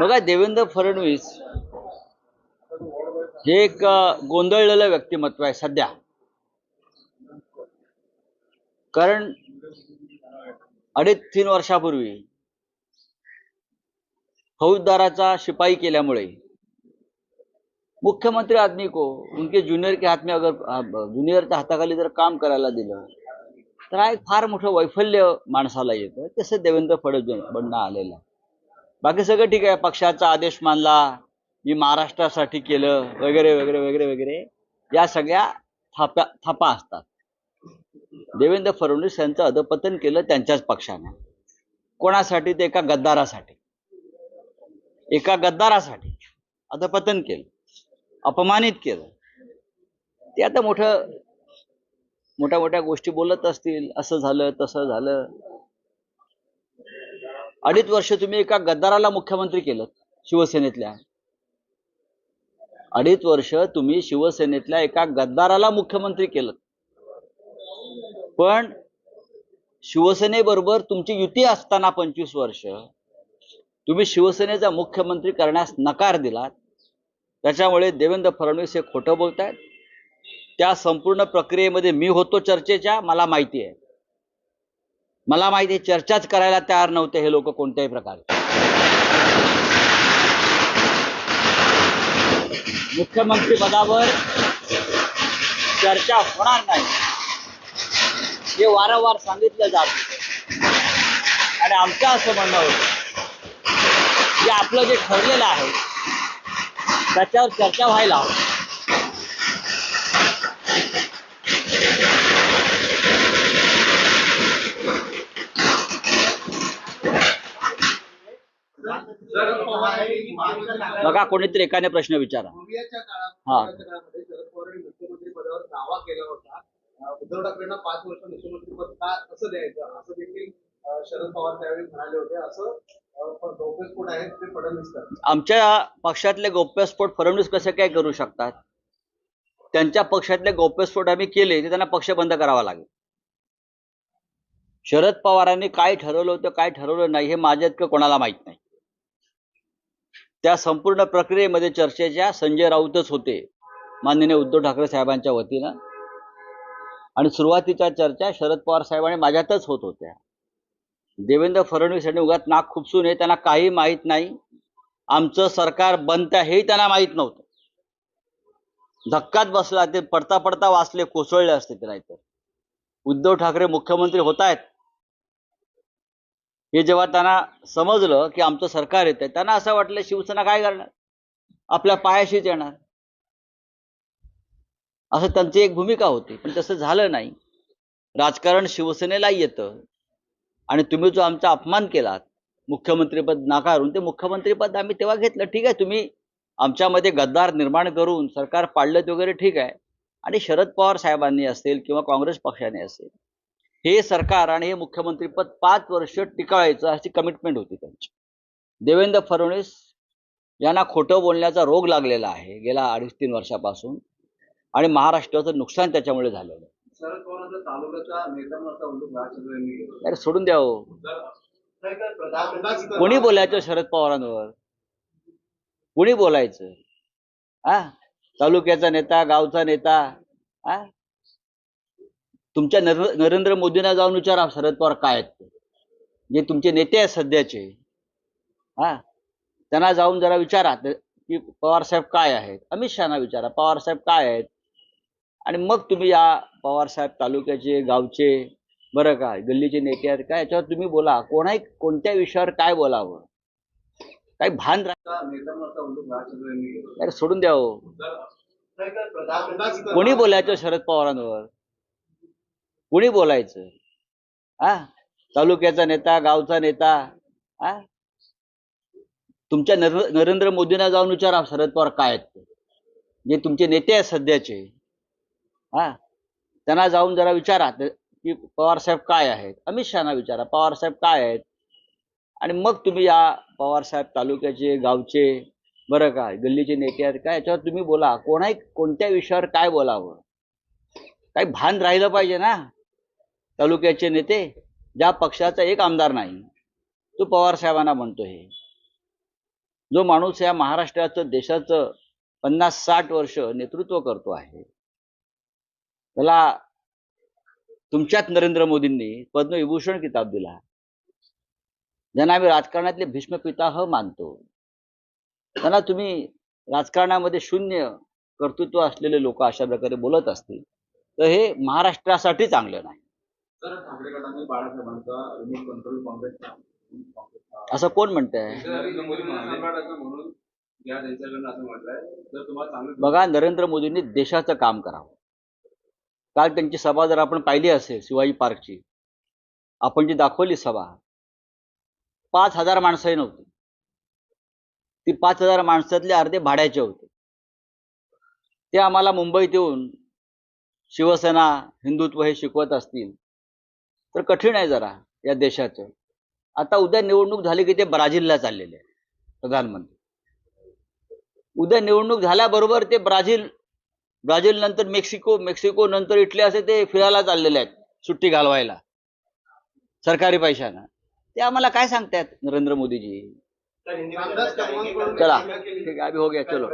बघा देवेंद्र फडणवीस हे एक गोंधळलेलं व्यक्तिमत्व आहे सध्या कारण अडीच तीन वर्षापूर्वी फौजदाराचा शिपाई केल्यामुळे मुख्यमंत्री आदमी को उनके ज्युनियर के हात में अगर ज्युनियरच्या हाताखाली जर काम करायला दिलं तर हा एक फार मोठं वैफल्य माणसाला येतं तसं देवेंद्र फडणवीस बनणं आलेलं आहे. बाकी सगळं ठीक आहे. पक्षाचा आदेश मानला. मी महाराष्ट्रासाठी केलं. वगैरे वगैरे वगैरे वगैरे. या सगळ्या थाप्या थापा असतात. देवेंद्र फडणवीस यांचं अधपतन केलं त्यांच्याच पक्षाने. कोणासाठी? ते एका गद्दारासाठी. एका गद्दारासाठी अधपतन केलं. अपमानित केलं. ते आता मोठं मोठ्या मोठ्या गोष्टी बोलत असतील. असं झालं तसं झालं. अडीच वर्ष तुम्ही एका गद्दाराला मुख्यमंत्री केलं शिवसेनेतल्या. अडीच वर्ष तुम्ही शिवसेनेतल्या एका गद्दाराला मुख्यमंत्री केलं. पण शिवसेनेबरोबर तुमची युती असताना पंचवीस वर्ष तुम्ही शिवसेनेचा मुख्यमंत्री करण्यास नकार दिलात. त्याच्यामुळे देवेंद्र फडणवीस हे खोटं बोलतायत. त्या संपूर्ण प्रक्रियेमध्ये मी होतो चर्चेच्या मला माहिती आहे. मला माहिती चर्चाच करायला तयार नव्हते हे लोक कोणत्याही प्रकारे. मुख्यमंत्री पदावर चर्चा होणार नाही. हे वारंवार सांगितलं जात होतं. आणि आमचं असं म्हणणं होतं की आपलं जे ठरलेलं आहे त्याच्यावर चर्चा व्हायला हवी शरद पवार यांनी मुख्यमंत्री बघा कोणीतरी एकाने प्रश्न विचारा. हा. पूर्वीच्या काळामध्ये शरद पवारांनी मुख्यमंत्री पदावर दावा केला होता अं, उद्धव ठाकरेंना पाच वर्ष मुख्यमंत्री पद का कसं द्यायचं? असं देखील अं, शरद पवार त्यावेळी म्हणाले होते. असं अं, प- गौप्यस्फोट आहेत ते फडणवीस करतात. आमच्या पक्षातले गौप्यस्फोट फडणवीस कसे काय करू शकतात? त्यांच्या पक्षातले गौप्यस्फोट आम्ही केले ते त्यांना पक्ष बंद करावा लागेल. शरद पवारांनी काय ठरवलं होतं काय ठरवलं नाही हे माझ्या इतकं कोणाला माहीत नाही. त्या संपूर्ण प्रक्रियेमध्ये चर्चेच्या संजय राऊतच होते माननीय उद्धव ठाकरे साहेबांच्या वतीनं. आणि सुरुवातीच्या चर्चा शरद पवार साहेबांनी माझ्यातच होत होत्या. देवेंद्र फडणवीस यांनी उगात नाक खुपसून हे त्यांना काही माहीत नाही. आमचं सरकार बनतं हेही त्यांना माहीत नव्हतं. धक्कात बसला ते पडता पडता वाचले कोसळले असते ते नाहीतर. उद्धव ठाकरे मुख्यमंत्री होत आहेत. हे जेव्हा त्यांना समजलं की आमचं सरकार येत आहे त्यांना असं वाटलं शिवसेना काय करणार? आपल्या पायाशीच येणार. असं त्यांची एक भूमिका होती पण तसं झालं नाही. राजकारण शिवसेनेला येतं. आणि तुम्ही जो आमचा अपमान केलात मुख्यमंत्रीपद नाकारून ते मुख्यमंत्रीपद आम्ही तेव्हा घेतलं. ठीक आहे तुम्ही आमच्यामध्ये गद्दार निर्माण करून सरकार पाडलं वगैरे ठीक आहे. आणि शरद पवार साहेबांनी असेल किंवा काँग्रेस पक्षाने असेल हे सरकार आणि हे मुख्यमंत्रीपद पाच वर्ष टिकावायचं अशी कमिटमेंट होती त्यांची. देवेंद्र फडणवीस यांना खोटं बोलण्याचा रोग लागलेला आहे गेल्या अडीच तीन वर्षापासून आणि महाराष्ट्राचं नुकसान त्याच्यामुळे झालेलं आहे. अरे सोडून द्या हो. कोणी बोलायचं शरद पवारांवर? कोणी बोलायचं? हा तालुक्याचा नेता गावचा नेता हा तुमच्या नर- नरेंद्र मोदींना जाऊन विचारा शरद पवार काय आहेत ते. जे तुमचे नेते आहेत सध्याचे. हा? त्यांना जाऊन जरा विचारा की पवार साहेब काय आहेत. अमित शहाना विचारा पवार साहेब काय आहेत? आणि मग तुम्ही या पवार साहेब तालुक्याचे गावचे बरं का गल्लीचे नेते आहेत काय? याच्यावर तुम्ही बोला. कोणाही कोणत्या विषयावर काय बोलावं? काही भान राहतं सोडून द्यावं हो. कोणी बोलायचं शरद पवारांवर? कुणी बोलायचं? हा? तालुक्याचा नेता गावचा नेता हा? तुमच्या नर- नरेंद्र मोदींना जाऊन विचारा शरद पवार काय आहेत ते. जे तुमचे नेते आहेत सध्याचे हा? त्यांना जाऊन जरा विचारा की पवार साहेब काय आहेत? अमित शहाना विचारा पवार साहेब काय आहेत? आणि मग तुम्ही या पवार साहेब तालुक्याचे गावचे बरं का गल्लीचे नेते आहेत का याच्यावर तुम्ही बोला. कोणाही कोणत्या विषयावर काय बोलावं? काही भान राहिलं पाहिजे ना? तालुक्याचे नेते ज्या पक्षाचा एक आमदार नाही तो पवार साहेबांना म्हणतो हे. जो माणूस या महाराष्ट्राचं देशाचं पन्नास साठ वर्ष नेतृत्व करतो आहे त्याला तुमच्याच नरेंद्र मोदींनी पद्मविभूषण किताब दिला. ज्यांना आम्ही राजकारणातले भीष्म पिताह मानतो. त्यांना तुम्ही राजकारणामध्ये शून्य कर्तृत्व असलेले लोक अशा प्रकारे बोलत असतील तर हे महाराष्ट्रासाठी चांगलं नाही. तर ठाकरे गटाने बाळासाहेबांचा रिमोट कंट्रोल काँग्रेसचा असं कोण म्हणतंय? नरेंद्र मोदी म्हणाले म्हणून या त्यांच्याकडनं असं म्हटलंय. जर तुम्हाला चांगलं बघा नरेंद्र मोदींनी देशाचं काम करावं. काल त्यांची सभा जर आपण पाहिली असेल शिवाजी पार्कची आपण जी दाखवली सभा पाच हजार माणसंही नव्हती ती पाच हजार माणसातले अर्धे भाड्याचे होते. ते आम्हाला मुंबईत येऊन शिवसेना हिंदुत्व हे शिकवत असतील तर कठीण आहे जरा या देशाचं. आता उद्या निवडणूक झाली की ते ब्राझीलला चाललेले आहे प्रधानमंत्री. उद्या निवडणूक झाल्याबरोबर ते ब्राझील ब्राझील नंतर मेक्सिको मेक्सिको नंतर इटली असे ते फिरायला चाललेले आहेत सुट्टी घालवायला सरकारी पैशानं. ते आम्हाला काय सांगतायत नरेंद्र मोदीजी? चला ठीक आहे हो गया चलो.